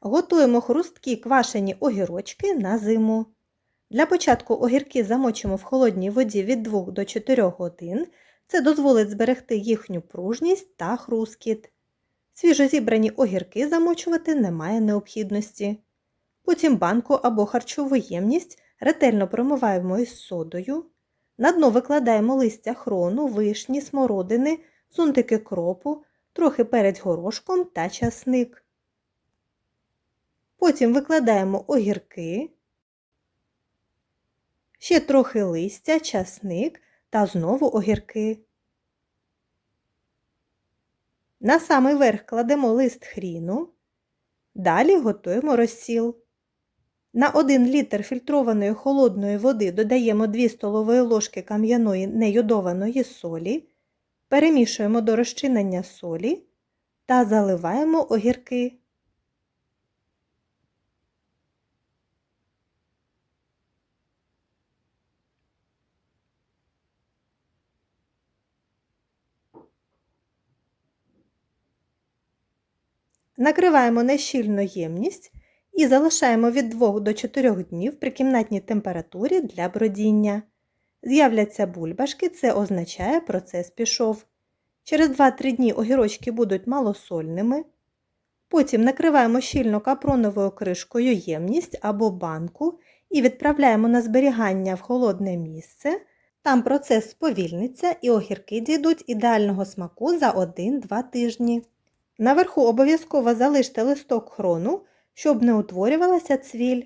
Готуємо хрусткі квашені огірочки на зиму. Для початку огірки замочимо в холодній воді від 2 до 4 годин. Це дозволить зберегти їхню пружність та хрускіт. Свіжо зібрані огірки замочувати немає необхідності. Потім банку або харчову ємність ретельно промиваємо із содою. На дно викладаємо листя хрону, вишні, смородини, зонтики кропу, трохи перець горошком та часник. Потім викладаємо огірки, ще трохи листя, часник та знову огірки. На самий верх кладемо лист хріну. Далі готуємо розсіл. На 1 літр фільтрованої холодної води додаємо 2 столової ложки кам'яної нейодованої солі, перемішуємо до розчинення солі та заливаємо огірки. Накриваємо нещільно ємність і залишаємо від 2 до 4 днів при кімнатній температурі для бродіння. З'являться бульбашки, це означає процес пішов. Через 2-3 дні огірочки будуть малосольними. Потім накриваємо щільно капроновою кришкою ємність або банку і відправляємо на зберігання в холодне місце. Там процес сповільниться і огірки дійдуть ідеального смаку за 1-2 тижні. Наверху обов'язково залиште листок хрону, щоб не утворювалася цвіль.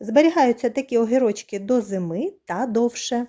Зберігаються такі огірочки до зими та довше.